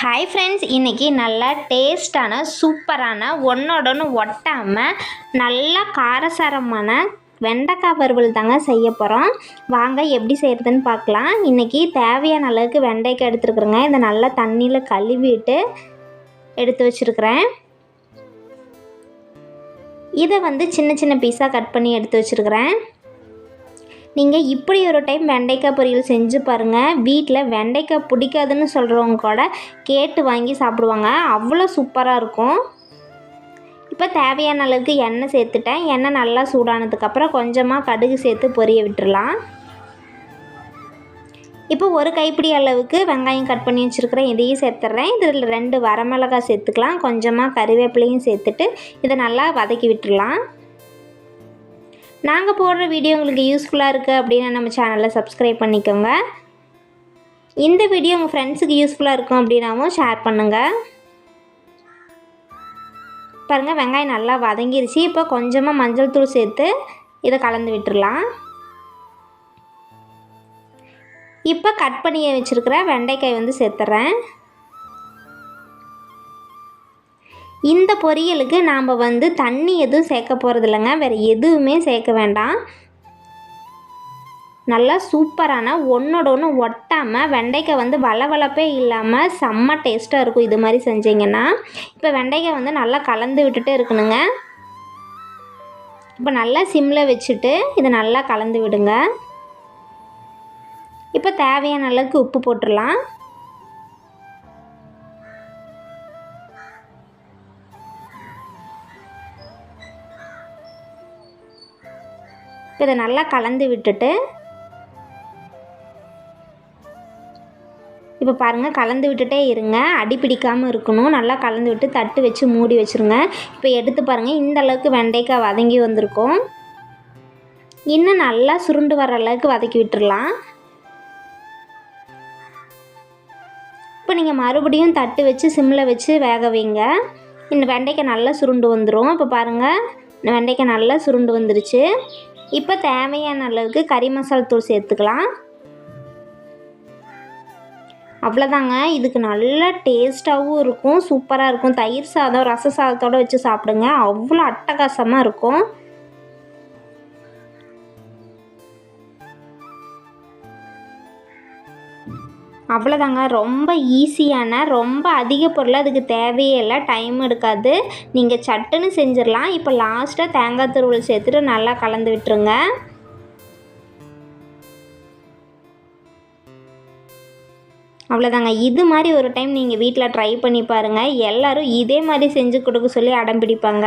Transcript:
Hi friends இன்றைக்கி நல்லா டேஸ்டான சூப்பரான ஒன்றோட ஒட்டாமல் நல்லா காரசாரமான வெண்டைக்காய் வறுவல் தாங்க செய்ய போகிறோம் வாங்க எப்படி செய்கிறதுன்னு பார்க்கலாம். இன்றைக்கி தேவையான அளவுக்கு வெண்டைக்காய் எடுத்துருக்குறேங்க. இதை நல்லா தண்ணியில் கழுவிட்டு எடுத்து வச்சுருக்குறேன். இதை வந்து சின்ன சின்ன பீஸாக கட் பண்ணி எடுத்து வச்சுருக்கிறேன். நீங்கள் இப்படி ஒரு டைம் வெண்டைக்காய் பொரியல் செஞ்சு பாருங்கள் வீட்டில் வெண்டைக்காய் பிடிக்காதுன்னு சொல்கிறவங்க கூட கேட்டு வாங்கி சாப்பிடுவாங்க. அவ்வளோ சூப்பராக இருக்கும். இப்போ தேவையான அளவுக்கு எண்ணெய் சேர்த்துட்டேன். எண்ணெய் நல்லா சூடானதுக்கப்புறம் கொஞ்சமாக கடுகு சேர்த்து பொரிய விட்டுடலாம் இப்போ ஒரு கைப்பிடி அளவுக்கு வெங்காயம் கட் பண்ணி வச்சுருக்கிறேன் இதையும் சேர்த்துட்றேன் இதில் ரெண்டு வரமிளகாய் சேர்த்துக்கலாம். கொஞ்சமாக கறிவேப்பிலையும் சேர்த்துட்டு இதை நல்லா வதக்கி விட்டுடலாம் நாங்கள் போடுற வீடியோ உங்களுக்கு யூஸ்ஃபுல்லாக இருக்குது அப்படின்னு நம்ம சேனலை சப்ஸ்கிரைப் பண்ணிக்கோங்க. இந்த வீடியோ உங்கள் ஃப்ரெண்ட்ஸுக்கு யூஸ்ஃபுல்லாக இருக்கும் அப்படின்னாவும் ஷேர் பண்ணுங்கள் பாருங்கள் வெங்காயம் நல்லா வதங்கிருச்சு. இப்போ கொஞ்சமாக மஞ்சள் தூள் சேர்த்து இதை கலந்து விட்டுடலாம் இப்போ கட் பண்ணி வச்சுருக்கிற வெண்டைக்காய் வந்து சேர்த்துறேன். இந்த பொரியலுக்கு நாம் வந்து தண்ணி எதுவும் சேர்க்க போகிறது இல்லைங்க வேறு எதுவுமே சேர்க்க வேண்டாம். நல்லா சூப்பரான ஒன்றோட ஒன்று ஒட்டாமல் வெண்டைக்காய் வந்து வளவளப்பே இல்லாமல் செம்ம டேஸ்ட்டாக இருக்கும் இது மாதிரி செஞ்சிங்கன்னா. இப்போ வெண்டைக்காய் வந்து நல்லா கலந்து விட்டுட்டு இருக்கணுங்க. இப்போ நல்லா சிம்மில் வச்சுட்டு இதை நல்லா கலந்து விடுங்க. இப்போ தேவையான அளவுக்கு உப்பு போட்டுடலாம். இதை நல்லா கலந்து விட்டுட்டு இப்போ பாருங்கள் கலந்து விட்டுட்டே இருங்க. அடி பிடிக்காமல் இருக்கணும். நல்லா கலந்து விட்டு தட்டு வச்சு மூடி வச்சுருங்க. இப்போ எடுத்து பாருங்கள் இந்த அளவுக்கு வெண்டைக்காய் வதங்கி வந்திருக்கும். இன்னும் நல்லா சுருண்டு வர அளவுக்கு வதக்கி விட்டுடலாம் இப்போ நீங்கள் மறுபடியும் தட்டு வச்சு சிம்மில் வச்சு வேக வைங்க. இந்த வெண்டைக்காய் நல்லா சுருண்டு வந்துடும் இப்போ பாருங்கள் இந்த வெண்டைக்காய் நல்லா சுருண்டு வந்துருச்சு. இப்போ தேவையான அளவுக்கு கறி மசால் தூள் சேர்த்துக்கலாம். அவ்வளோதாங்க இதுக்கு நல்ல டேஸ்ட்டாகவும் இருக்கும் சூப்பராக இருக்கும். தயிர் சாதம் ரச சாதத்தோடு வச்சு சாப்பிடுங்க. அவ்வளோ அட்டகாசமாக இருக்கும். அவ்வளோதாங்க ரொம்ப ஈஸியான ரொம்ப அதிக பொருள் அதுக்கு தேவையே இல்லை. டைம் எடுக்காது. நீங்கள் சட்டுன்னு செஞ்சிடலாம் இப்போ லாஸ்ட்டாக தேங்காய் துருவல் சேர்த்துட்டு நல்லா கலந்து விட்டுருங்க. அவ்வளோதாங்க இது மாதிரி ஒரு டைம் நீங்கள் வீட்டில் ட்ரை பண்ணி பாருங்கள் எல்லோரும் இதே மாதிரி செஞ்சு கொடுக்க சொல்லி அடம் பிடிப்பாங்க.